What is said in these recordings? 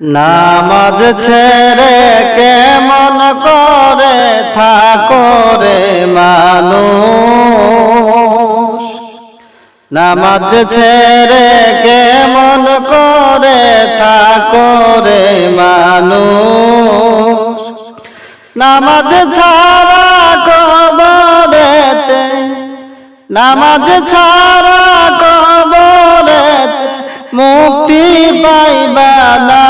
নামাজ ছেড়ে কেমন করে থাকো রে মানুষ? নামাজ ছেড়ে কেমন করে থাকো রে মানুষ? নামাজ ছাড়া কবরেতে নামাজ ছাড়া মুক্তি পাইবা না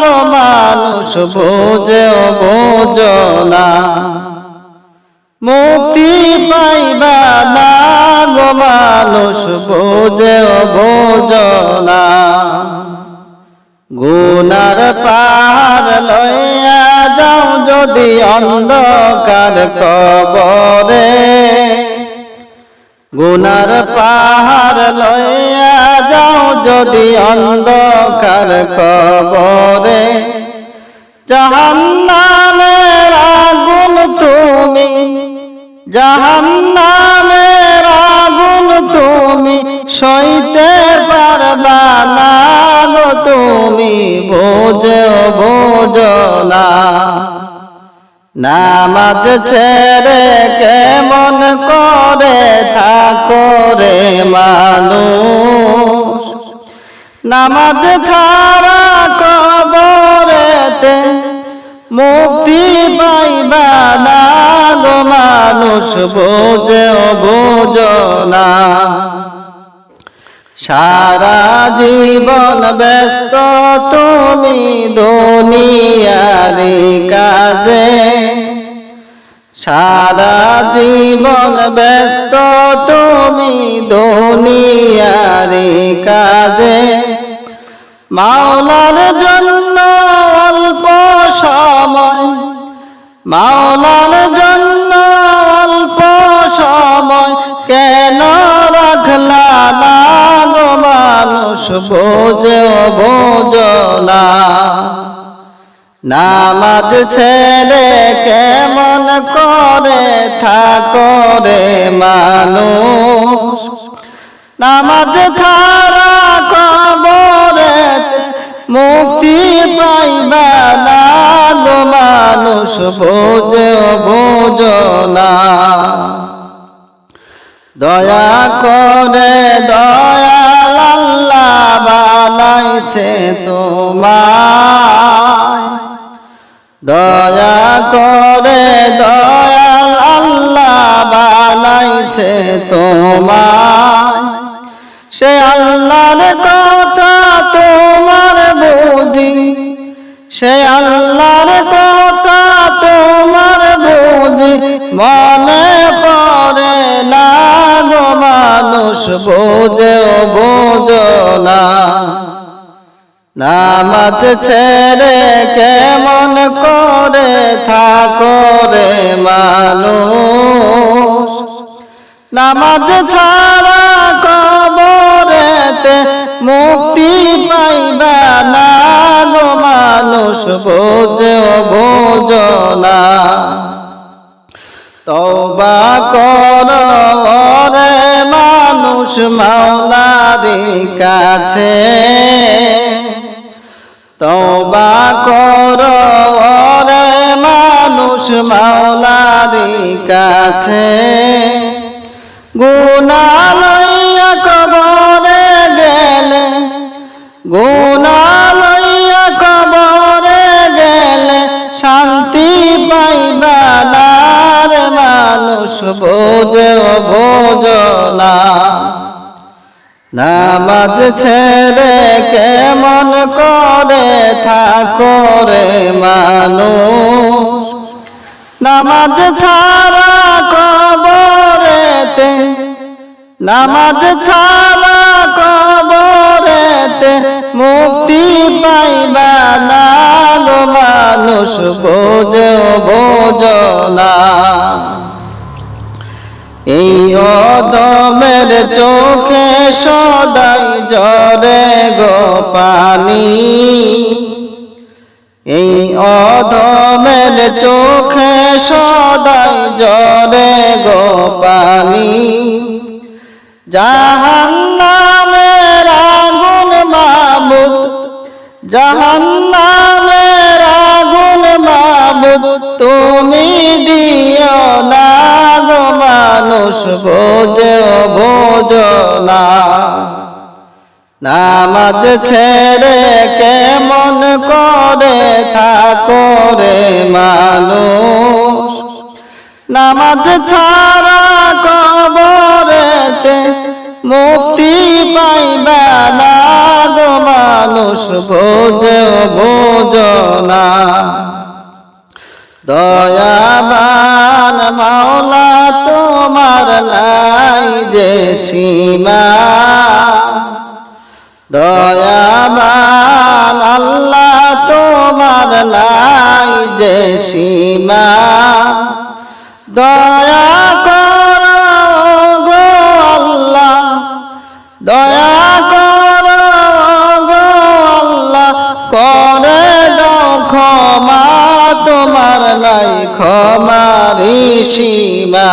গো মানুষ বোঝেও বোঝো না। মুক্তি পাইবা না গো মানুষ বোঝেও বোঝো না। গুনার পাহাড় লইয়া যাও যদি অন্ধকার কবরে। গুনার পাহাড় লইয়া যাও যদি অন্ধকার কবরে। জাহান্নামের আগুন তুমি, জাহান্নামের আগুন তুমি, সইতে পারবা না গো তুমি, বোঝো বোঝো না। নামাজ ছেড়ে কেমন করে থাকো রে মানুষ? নামাজ ছাড়া কবরেতে মুক্তি পাইবা না গো মানুষ, বোঝেও বোঝো না। সারা জীবন ব্যস্ত, তুমি দুনিয়ারি কাজে। সারা জীবন ব্যস্ত, তুমি দুনিয়ারি কাজে। মাওলার জন্য অল্প সময়, মাওলার জন্য মানুষ নামাজ ছেড়ে কেমন করে থাকো রে মানুষ? নামাজ ছাড়া কবরে মুক্তি পাইবা না মানুষ? বোঝো বোঝো না দয়া করে আল্লাহ বানাইছে তোমায়। দয়া করে দয়াল আল্লাহ বানাইছে তোমায়। সে আল্লাহর কথা তোমার বুঝি। সে আল্লাহর কথা তোমার বুঝি। মনে পড়ে না গো মানুষ বোঝো বোঝো না। নামাজ ছেড়ে কেমন করে থাকো রে মানুষ? নামাজ ছাড়া কবরেতে মুক্তি পাইবা না গো মানুষ বোঝো বোঝো না। তবা কর রে মানুষ, মাওলারি কাছে। তবা কর রে মানুষ মাওলারি কাছে। গুনা লইয়া কবরে গেলে গুনা লইয়া কবরে গেলে শান্তি পাইবা না রে মানুষ বোঝো বোঝো না। নামাজ ছেড়ে নামাজ ছাড়া কবরেতে, নামাজ ছাড়া কবরেতে মুক্তি পাইবা না মানুষ, বোঝো বোঝো না। এই অদমের চোখে সদাই জরে গো পানি। এই অদমের চোখে সদাই জরে গো পানি। জাহান্নামের আগুন জাহান জাহান্নামের আগুন মাবুদ, তুমি দিও না গো মানুষ, বোঝো বোঝো না। নামাজ ছেড়ে কেমন করে থাকো রে মানুষ? নামাজ ছাড়া কবরেতে মুক্তি পাইবা না মানুষ বোঝো বোঝো না। দয়াবান মাওলা, তোমার নাই যে সীমা। সীমা। দয়া কর গো আল্লাহ, দয়া কর গো আল্লাহ। করে দাও ক্ষমা, তোমার নাই ক্ষমারি সীমা।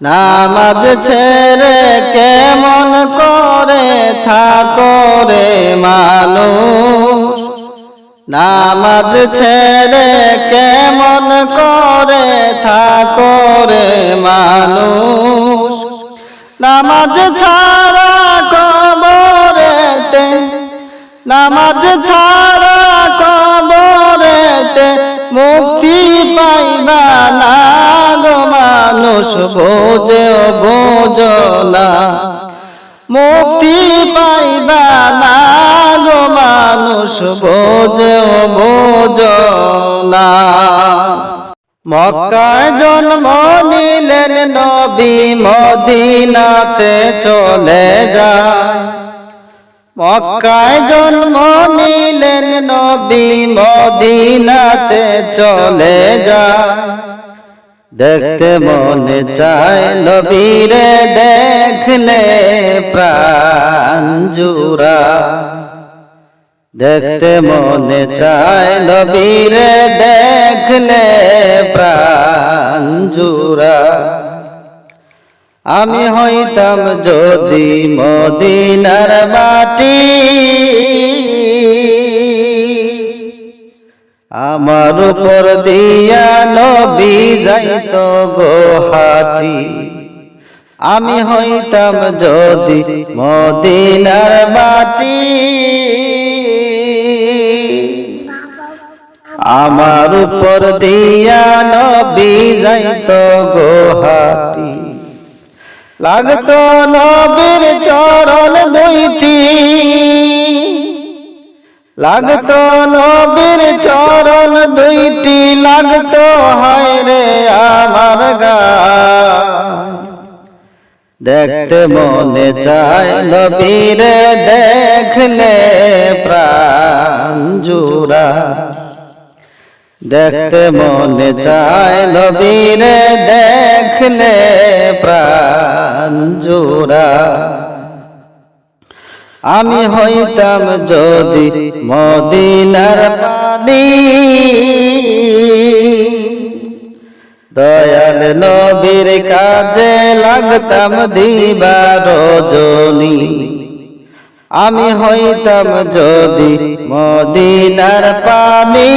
নামাজ ছেড়ে কেমন করে থাকো রে মানুষ? নামাজ ছেড়ে কেমন করে থাকো রে মানুষ? নামাজ ছাড়া কবরেতে, নামাজ ছাড়া কবরেতে মুক্তি পাইবা না মানুষ বোঝো বোঝো না। মুক্তি পাইবা না মানুষ বোঝো বোঝো না মক্কায় জন্ম নিলেন নবী, মদিনাতে চলে যা মক্কায় জন্ম নিলেন নবী, মদিনাতে চলে যা দেখতে মনে চায় নবীরে দেখলে প্রাণ জুড়া। দেখতে মনে চায় নবীরে দেখলে প্রাণ জুড়া। আমি হইতাম যদি মদিনার মাটি, আমার উপর দিয়া নবী যাইত গোহাটি আমি হইতাম যদি মদিনার মাটি আমার উপর দিয়া নবী যাইত গোহাটি লাগতো নবীর চরণ দুইটি। লাগতো নবীর চরণ দুইটি। লাগতো, হায় রে আমার গা। দেখতে মনে চায় নবীর দেখলে প্রাণ জুড়া। দেখতে মনে চায় নবীরে দেখলে প্রাণ জোড়া। আমি হইতাম যদি মদিনার পানি দয়াল নবীর কাজে লাগতাম দিবা রজনী। আমি হইতাম যদি মদিনার পানি।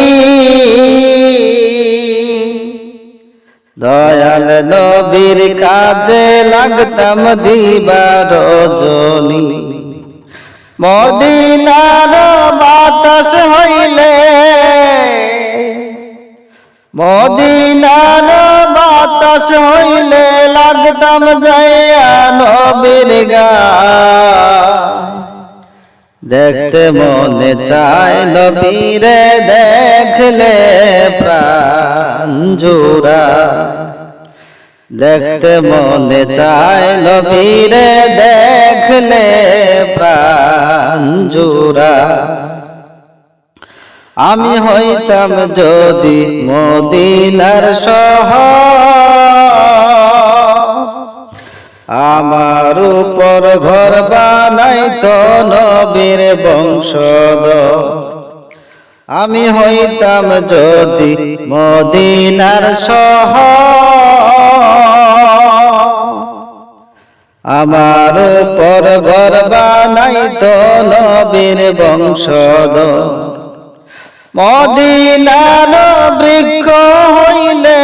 দয়াল নবীর কাজে লাগতাম দিবার রজনী। মদিনার বাতাস হইলে মদিনার বাতাস হইলে লাগতাম যাইয়া নবীর গা দেখতে মনে চায় নবীরে দেখলে প্রাণ জোড়া। দেখতে মনে চায় নবীরে দেখলে প্রাণ জোড়া। আমি হইতাম যদি মদিনার সহ আমার উপর ঘর বানাইতো নবীর বংশদ আমি হইতাম যদি মদিনার সহ আমার পর ঘর বানাই তো নবীর বংশদ মদিনার বৃক্ষ হইলে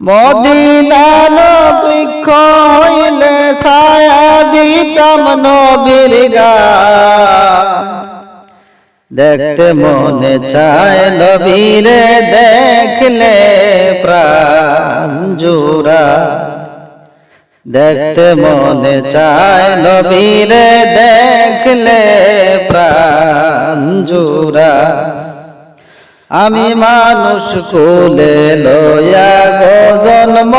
মদিনার বৃক্ষ হইলে ছায়া দিতাম নবীর দেখতে মনে চায় নবীরে দেখলে প্রাণ জোড়া। দেখতে মনে চায় নবীরে দেখলে প্রাণ জোড়া। আমি মানুষ কুলে লয়া গো জন্ম।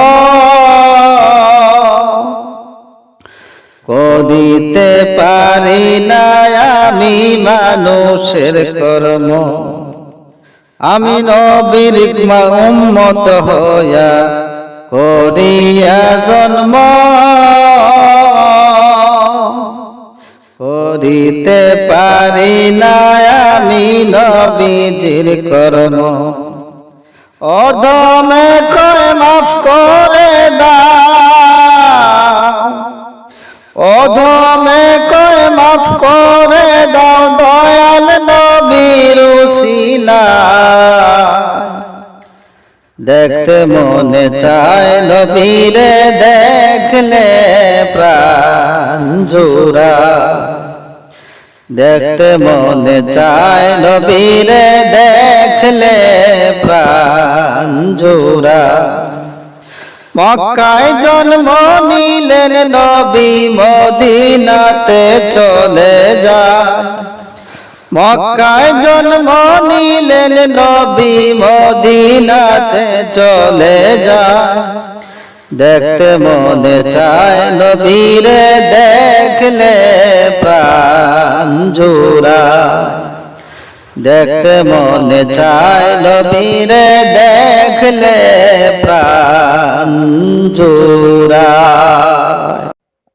করিতে পারি না আমি মানুষের কর্ম। আমি নবীর উম্মত হইয়া করিয়া জন্ম। করিতে পারি না আমি নবীজির কর্ম। অধমে কয় মাফ করে দা দেখতে মনে চায় নবীরে দেখলে প্রাণ জোড়া। দেখতে মনে চায় নবীরে দেখলে প্রাণ জোড়া। মক্কায় জন্ম নিলেন নবী, মদিনাতে চলে যা। মক্কায় জন্ম নিলেন নবী, মদিনাতে চলে যা। দেখতে মনে চায় নবীরে দেখলে প্রাণ জোড়া। দেখতে মনে চায় নবীরে দেখলে প্রাণ জোড়া।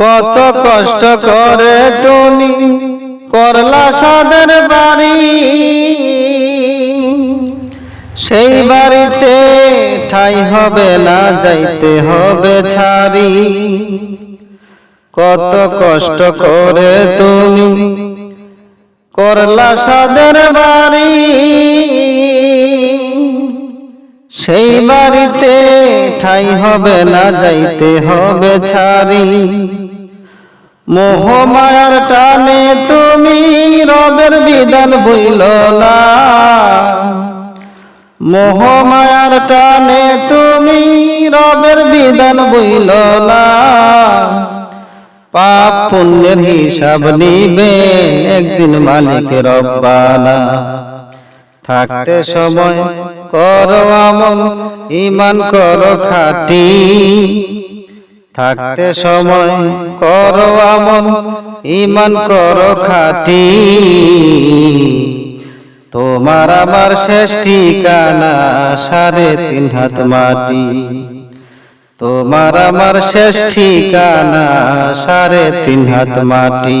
কত কষ্ট করে তুমি করলা সাদের বাড়ি। সেই বাড়িতে ঠাই হবে না, যাইতে হবে ছাড়ি। কত কষ্ট করে তুমি করলা সাদের বাড়ি। সেই বাড়িতে ঠাই হবে না, যাইতে হবে ছাড়ি। মোহ মায়ার টানে তুমি রবের বিধান বইল না। মোহ মায়ার টানে তুমি রবের বিধান বইল না। পাপ পুণ্যের হিসাব নিবে একদিন মালিক রব্বানা। থাকতে সময় করো আমল ইমান করো খাটি। থাকতে সময় করো আমল ইমান করো খাটি। তোমার আমার শেষ ঠিকানা সাড়ে তিন হাত মাটি। তোমার আমার শেষ ঠিকানা সাড়ে তিন হাত মাটি।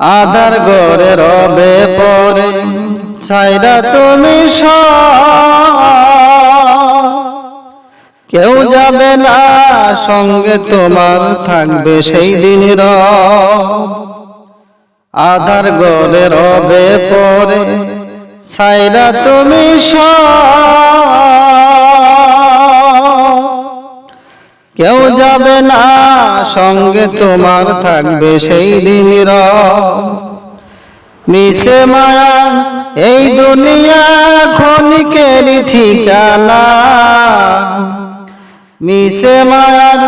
আধার গড়ে রবে পরে, ছাইরা তুমি। কেউ যাবে না, সঙ্গে তোমার থাকবে সেই দিন আধার গড়ে রবে পরে, ছাইরা তুমি সব। কেউ যাবে না সঙ্গে তোমার থাকবে সেই দিন মিশে মায়া এই দুনিয়া ক্ষণিকের ঠিকানা। মিশে মায়ার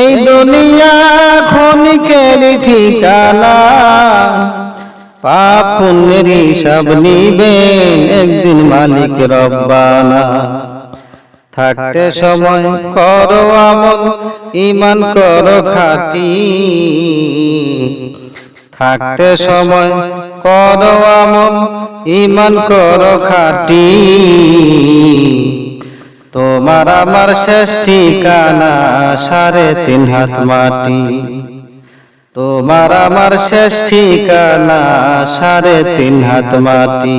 এই দুনিয়া ক্ষণিকের ঠিকানা। পাপ পুণ্যের হিসাব নিবেন একদিন মালিক রব্বানা। থাকতে সময় করো আমল ইমান করো খাটি। থাকতে সময় করো আমল ইমান করো খাটি। তোমার আমার শেষ ঠিকানা সাড়ে তিন হাত মাটি। তোমার আমার শেষ ঠিকানা সাড়ে তিন হাত মাটি।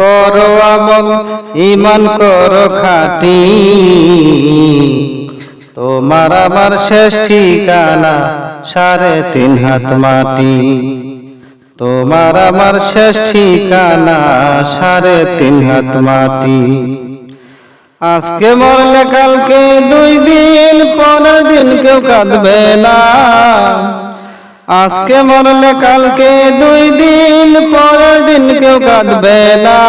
করো আমল ইমান করো খাটি। তোমার আমার শেষ ঠিকানা, সাড়ে তিন হাত মাটি। তোমার আমার শেষ ঠিকানা, সাড়ে তিন হাত মাটি। আজকে মরলে কালকে দুই দিন, পরের দিন কেউ কাঁদবে না। আজকে মরলে কালকে দুই দিন পরের দিন কেউ কাঁদবে না।